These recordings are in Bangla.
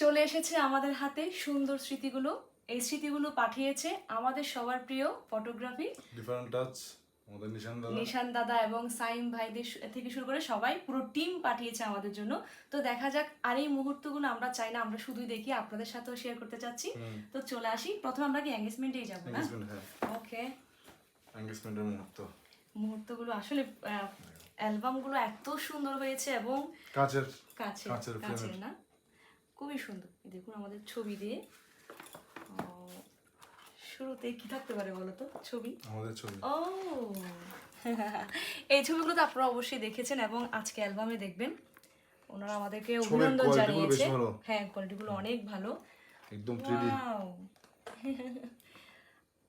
চলে এসেছে আমাদের হাতে সুন্দর স্মৃতিগুলো। এই স্মৃতিগুলো পাঠিয়েছে আমাদের সবার প্রিয় ফটোগ্রাফি ডিফারেন্ট টাচ আমাদের নিশান দাদা। নিশান দাদা এবং সাইম ভাইদের থেকে শুরু করে সবাই পুরো টিম পাঠিয়েছে আমাদের জন্য। তো দেখা যাক আর এই মুহূর্তগুলো আমরা চাই না আমরা শুধুই দেখি আপনাদের সাথেও শেয়ার করতে চাচ্ছি। তো চলে আসি। প্রথমে আমরা কি এঙ্গেজমেন্টেই যাব না? হ্যাঁ। ওকে এঙ্গেজমেন্টের মুহূর্ত। মুহূর্তগুলো আসলে অ্যালবামগুলো এত সুন্দর হয়েছে এবং কাচের। কাছে কাচের কাছে না? খুবই সুন্দর। দেখুন আমাদের ছবি দিয়ে। শুরুতে কি থাকতে পারে বলো তো? ছবি? আমাদের ছবি। ও। এই ছবিগুলো তো আপনারা অবশ্যই দেখেছেন এবং আজকে অ্যালবামে দেখবেন। ওনারা আমাদেরকে অভিনন্দন জানিয়েছে। হ্যাঁ কোয়ালিটিগুলো অনেক ভালো। একদম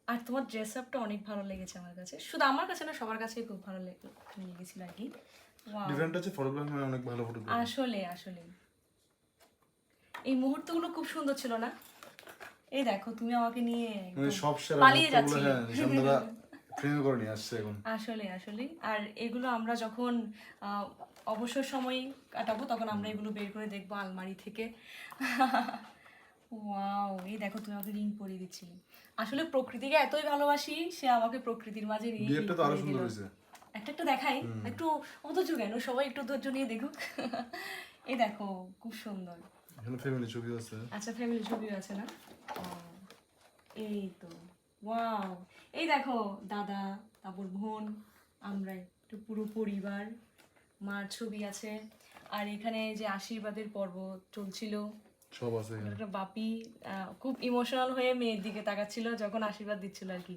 আর তোমার ড্রেস আপটা অনেক ভালো লেগেছে আমার কাছে। শুধু আমার কাছে না সবার কাছেই খুব ভালো লেগে- লেগেছিল আর কি। ডিফারেন্ট আছে ফটোগ্রাফি অনেক ভালো ফটোগ্রাফি আসলে আসলে। এই মুহূর্তগুলো খুব সুন্দর ছিল না? এই দেখো তুমি আমাকে নিয়ে সব পালিয়ে করে নিয়ে আসছে এখন। আসলে আসলে আর এগুলো আমরা যখন অবসর সময় কাটাবো তখন আমরা এগুলো বের করে দেখব আলমারি থেকে। ওয়াও এই দেখো তুমি আমাকে রিং পরিয়ে দিচ্ছিলে। আসলে প্রকৃতিকে এতই ভালোবাসি সে আমাকে প্রকৃতির মাঝে নিয়ে বিয়েরটা তো আরও সুন্দর হয়েছে। একটা একটা দেখাই একটু অধৈর্য কেন? সবাই একটু ধৈর্য নিয়ে দেখুক। এই দেখো খুব সুন্দর। এখানে ফ্যামিলি ছবি আছে। আচ্ছা ফ্যামিলি ছবিও আছে না? এই তো ওয়াও এই দেখো দাদা তারপর বোন আমরা একটু পুরো পরিবার মার ছবি আছে। আর এখানে যে আশীর্বাদের পর্ব চলছিল সব আছে বাপি খুব ইমোশনাল হয়ে মেয়ের দিকে তাকাচ্ছিল যখন আশীর্বাদ দিচ্ছিল আর কি।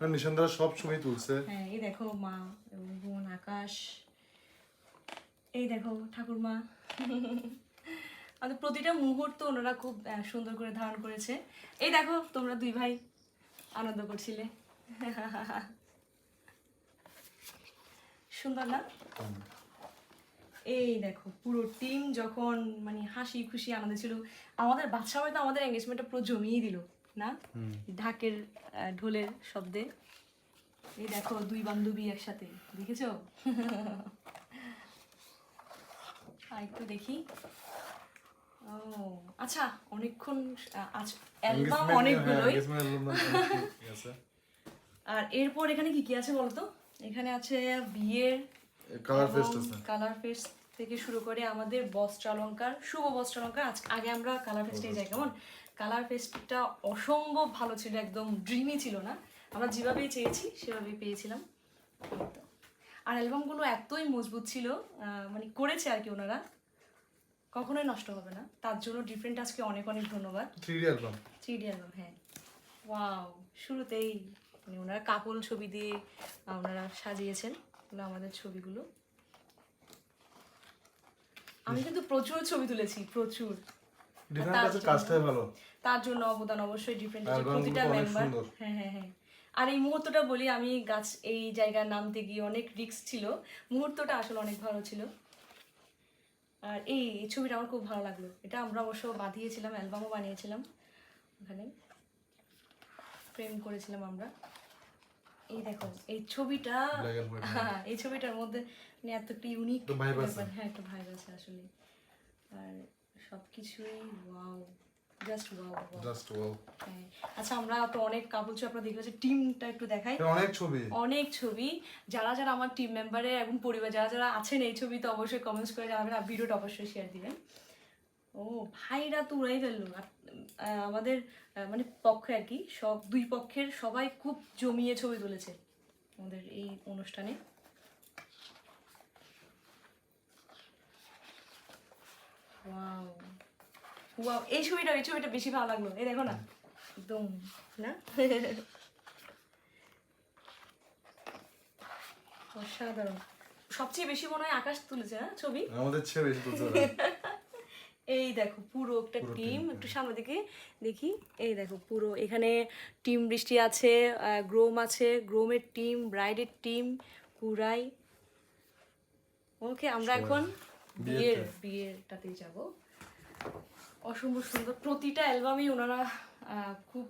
আর নিশান সব ছবি তুলছে। হ্যাঁ এই দেখো মা এবং বোন আকাশ। এই দেখো ঠাকুরমা। আমাদের প্রতিটা মুহূর্ত ওনারা খুব সুন্দর করে ধারণ করেছে। এই দেখো তোমরা দুই ভাই আনন্দ করছিলে। সুন্দর না? এই দেখো পুরো টিম যখন মানে হাসি খুশি আনন্দ ছিল আমাদের বাদশা তো আমাদের এঙ্গেজমেন্টটা পুরো জমিয়ে দিল না? ঢাকের ঢোলের শব্দে। এই দেখো দুই বান্ধবী একসাথে দেখেছ? আর একটু দেখি। ও আচ্ছা অনেকক্ষণ আজ অ্যালবাম হ্যাঁ, অনেকগুলোই আছে। আর এরপর এখানে কি কি আছে বলতো? এখানে আছে বিয়ের কালার ফেস্ট কালার ফেস্ট থেকে শুরু করে আমাদের বস্ত্রালঙ্কার শুভ বস্ত্রালঙ্কার আজ আগে আমরা কালার ফেস্টে যাই কেমন? কালার ফেস্টটা অসম্ভব ভালো ছিল একদম ড্রিমি ছিল না। আমরা যেভাবেই চেয়েছি সেভাবেই পেয়েছিলাম। তো। আর অ্যালবামগুলো এতই মজবুত ছিল মানে করেছে আর কি ওনারা কখনোই নষ্ট হবে না। তার জন্য ডিফারেন্ট আজকে অনেক অনেক ধন্যবাদ। Three D album three album হ্যাঁ। ওয়াও শুরুতেই মানে ওনারা কাপল ছবি দিয়ে ওনারা সাজিয়েছেন আমাদের ছবিগুলো। আমি কিন্তু প্রচুর ছবি তুলেছি প্রচুর। তার জন্য অবদান অবশ্যই ডিফারেন্ট প্রতিটা মেম্বার হ্যাঁ হ্যাঁ হ্যাঁ। আর এই মুহূর্তটা বলি আমি গাছ এই জায়গায় নামতে গিয়ে অনেক রিস্ক ছিল। মুহূর্তটা আসলে অনেক ভালো ছিল। আর এই ছবিটা আমার খুব ভালো লাগল। এটা আমরা অবশ্য বাঁধিয়েছিলাম অ্যালবামও বানিয়েছিলাম ওখানে। প্রেম করেছিলাম আমরা। এই দেখো এই ছবিটা white, হ্যাঁ এই ছবিটার মধ্যে মানে এত একটা ইউনিক। হ্যাঁ একটা ভাইব আছে আসলে। আর সব কিছুই wow just wow just wow হ্যাঁ। আচ্ছা আমরা তো অনেক কাপড় ছবি আপনারা দেখলে টিমটা একটু দেখাই। অনেক ছবি। অনেক ছবি। যারা যারা আমার টিম মেম্বারে এবং পরিবার যারা যারা আছেন এই ছবিতে অবশ্যই কমেন্টস করে জানাবেন আর ভিডিওটা অবশ্যই শেয়ার দিবেন। ও ভাইরা তো উড়াই ফেলল। আমাদের মানে পক্ষে আর কি সব দুই পক্ষের সবাই খুব জমিয়ে ছবি তুলেছে। আমাদের এই অনুষ্ঠানে ওয়াও ওয়াও এই ছবিটা এই ছবিটা বেশি ভালো লাগল। এই দেখো না। একদম না? অসাধারণ। সবচেয়ে বেশি মনে হয় আকাশ তুলেছে না ছবি? আমাদের ছেড়ে বেশি তুলছে এই দেখো পুরো একটা টিম। একটু সামনে দিকে দেখি। এই দেখো পুরো এখানে টিম বৃষ্টি আছে গ্রোম আছে গ্রোমের টিম ব্রাইডের টিম পুরাই ওকে আমরা এখন বিয়ের বিয়েরটাতেই যাব। অসম্ভব সুন্দর। প্রতিটা অ্যালবামই ওনারা খুব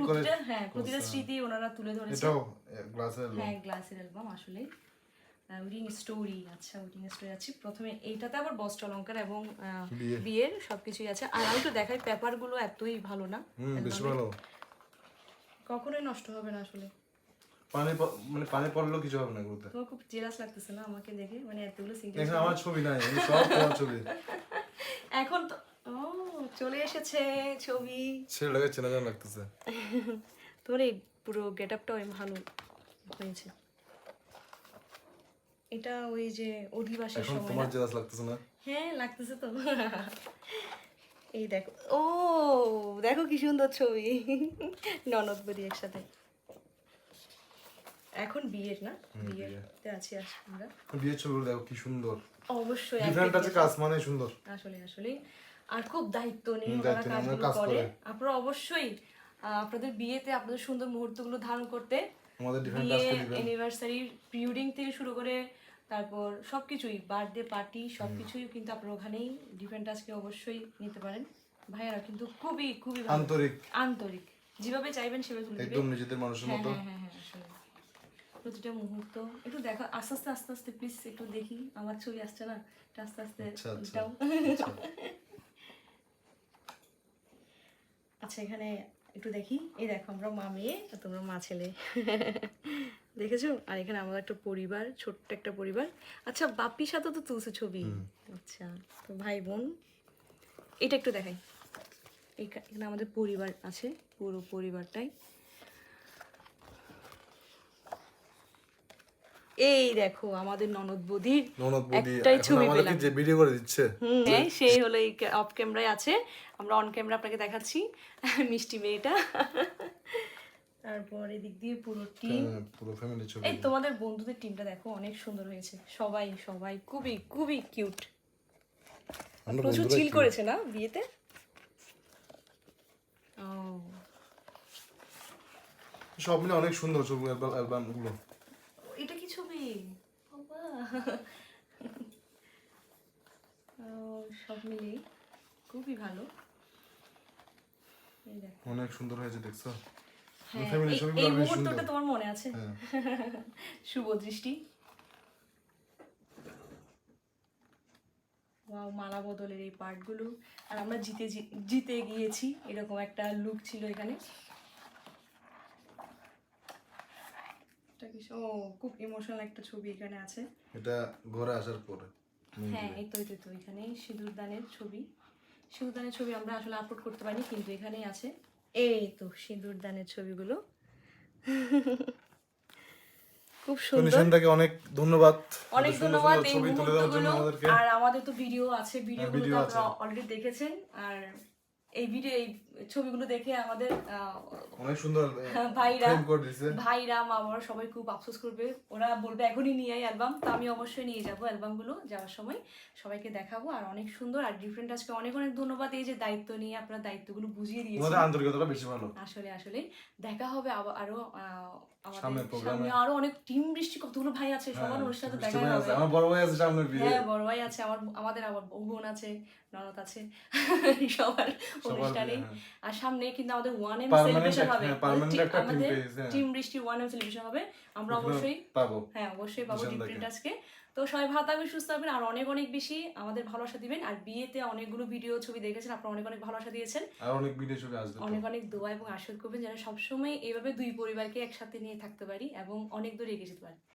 প্রতিটা হ্যাঁ প্রতিটা। স্মৃতি ওনারা তুলে ধরেছে। এটাও গ্লাসের হ্যাঁ গ্লাসের অ্যালবাম আসলে উইডিং স্টোরি আচ্ছা উইডিং স্টোরি আছে। প্রথমে এইটাতে আবার বস্ত্র অলঙ্কার এবং। বিয়ের সবকিছুই আছে। আর আমি তো দেখাই পেপারগুলো এতই ভালো না। হুম বেশি একদমই। ভালো। কখনোই নষ্ট হবে না আসলে। পানি মানে পানি পড়লেও কিছু হবে না এগুলোতে। তোমার খুব জেলাস লাগতেছে না আমাকে দেখে? মানে এতগুলো সিঙ্গেল এখানে আমার ছবি নাই আমি সব তোমার ছবি। এখন তো চলে এসেছে ছবি। ছেলেটাকে চেনা জানা লাগতেছে। তোমার এই পুরো গেট আপটাও ভালো হয়েছে। এটা ওই যে অধিবাসের সময় তোমার? জেলাস লাগতেছে না? হ্যাঁ লাগতেছে তো। এই দেখো ও দেখো কি সুন্দর ছবি। ননদ বদি একসাথে। এখন বিয়ের না? বিয়েতে আছি আমরা। বিয়ের ছবিগুলো দেখো কি সুন্দর। অবশ্যই ডিফারেন্ট আছে কাজ মানে সুন্দর। আসলে আসলে আর খুব দায়িত্ব নিয়ে কাজগুলো করে। আপনারা অবশ্যই আপনাদের বিয়েতে আপনাদের সুন্দর মুহূর্তগুলো ধারণ করতে বিয়ে অ্যানিভার্সারি প্রিউডিং থেকে শুরু করে তারপর সবকিছুই বার্থডে পার্টি সবকিছুই কিন্তু আপনারা ওখানেই ডিফারেন্ট আজকে অবশ্যই নিতে পারেন। ভাইয়ারা কিন্তু খুবই খুবই আন্তরিক। আন্তরিক। যেভাবে চাইবেন সেভাবে তুলে একদম নিজেদের মানুষের হ্যাঁ মতো। হ্যাঁ হ্যাঁ প্রতিটা মুহূর্ত। একটু দেখো আস্তে আস্তে আস্তে আস্তে প্লিজ একটু দেখি। আমার ছবি আসছে না? আস্তে আস্তে আচ্ছা, আচ্ছা। এখানে একটু দেখি। এই দেখো আমরা মা মেয়ে আর তোমরা মা ছেলে। দেখেছ? আর এখানে আমাদের একটা পরিবার ছোট্ট একটা পরিবার। আচ্ছা বাপির সাথে তো তুলছো ছবি। আচ্ছা তো ভাই বোন এটা একটু দেখাই। এখা- এখানে আমাদের পরিবার আছে পুরো পরিবারটাই। এই দেখো আমাদের ননদ বদির একটাই ছবি পেলাম। যে ভিডিও করে দিচ্ছে? এই সেই হলো এই অফ ক্যামেরায় আছে। আমরা অন ক্যামেরা আপনাকে দেখাচ্ছি। মিষ্টি মেয়েটা। তারপর এদিক দিয়ে পুরো টিম হ্যাঁ, পুরো ফ্যামিলি ছবি এই তোমাদের বন্ধুদের টিমটা দেখো অনেক সুন্দর হয়েছে। সবাই সবাই খুবই খুবই কিউট প্রচুর চিল করেছে না বিয়েতে? সব মিলে অনেক সুন্দর ছবি অ্যালবামগুলো। ছবি বাবা সব মিলেই খুবই ভালো অনেক সুন্দর হয়েছে দেখছ? হ্যাঁ এই- ছবিগুলো এই মুহূর্তটা তোমার মনে আছে? হ্যাঁ। শুভ দৃষ্টি। ওয়াও মালা বদলের এই পার্টগুলো। আর আমরা জিতে জিতে গিয়েছি এরকম একটা লুক ছিল এখানে। এটা কি ও খুব ইমোশনাল একটা ছবি এখানে আছে। এটা ঘরে আসার পরে হ্যাঁ এই তো এই তো, এখানে সিঁদুর দানের ছবি। সিঁদুর দানের ছবি আমরা আসলে আপলোড করতে পারিনি কিন্তু এখানেই আছে। এই তো সিঁদুর দানের ছবিগুলো। খুব সুন্দর। অনেক ধন্যবাদ। অনেক ধন্যবাদ এই মুহূর্তগুলো। আর আমাদের তো ভিডিও আছে ভিডিওগুলো video আপনারা অলরেডি দেখেছেন। আর এই ভিডিও এই ছবিগুলো দেখে আমাদের অনেক সুন্দর ভাইরা ভাইরা মা বাবা সবাই খুব আফসোস করবে। ওরা বলবে এখনই নিয়ে আই অ্যালবাম। তো আমি অবশ্যই নিয়ে যাব অ্যালবামগুলো যাওয়ার সময়। সবাইকে দেখাবো আর অনেক সুন্দর আর ডিফারেন্ট আজকে অনেক অনেক ধন্যবাদ এই যে দায়িত্ব নিয়ে আপনারা দায়িত্বগুলো বুঝিয়ে দিয়েছেন। আন্তরিকতাটা বেশি ভালো। আসলে আসলে। দেখা হবে আবার আরও সামনে আরও অনেক টিম বৃষ্টি কতগুলো ভাই আছে সবার হ্যাঁ, অনুষ্ঠানে দেখা হবে। আমার বড় ভাই আছে সামনের বিয়ে হ্যাঁ বড় ভাই আছে আমার আমাদের আবার বোন আছে ননদ আছে সবার অনুষ্ঠানে। হ্যাঁ। আর সামনে কিন্তু আমাদের ওয়ান এম সেলিব্রেশন হবে। হ্যাঁ, আমাদের হ্যাঁ। টিম বৃষ্টি ওয়ান এম সেলিব্রেশন হবে। আমরা অবশ্যই পাবো। হ্যাঁ অবশ্যই পাবো ডিফারেন্ট দাকে। আজকে। তো সবাই ভালো থাকবেন সুস্থ থাকবেন আর অনেক অনেক বেশি আমাদের ভালোবাসা দিবেন। আর বিয়েতে অনেকগুলো ভিডিও ছবি দেখেছেন আপনারা অনেক অনেক ভালোবাসা দিয়েছেন। আর অনেক ভিডিও ছবি আসবে অনেক অনেক দোয়া এবং আশীর্বাদ করবেন যেন সবসময় এইভাবে দুই পরিবারকে একসাথে নিয়ে থাকতে পারি এবং অনেক দূরে এগিয়ে যেতে পারি।